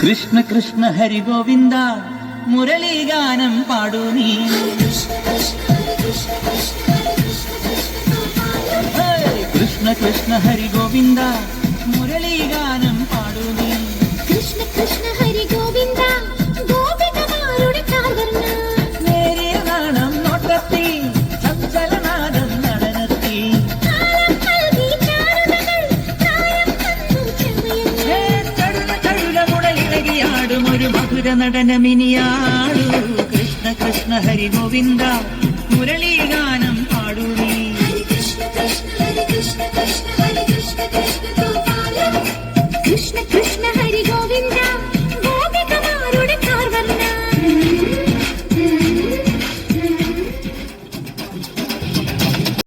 കൃഷ്ണ കൃഷ്ണ ഹരി ഗോവിന്ദ മുരളി ഗാനം പാടൂ നീ. കൃഷ്ണ കൃഷ്ണ ഹരി ഗോവിന്ദ മുരളി ഹരി ഒരു മധുര നടനമിനിയാടൂ കൃഷ്ണ കൃഷ്ണ ഹരി ഗോവിന്ദ മുരളീഗാനം ഗാനം നീ. കൃഷ്ണ കൃഷ്ണ കൃഷ്ണ കൃഷ്ണ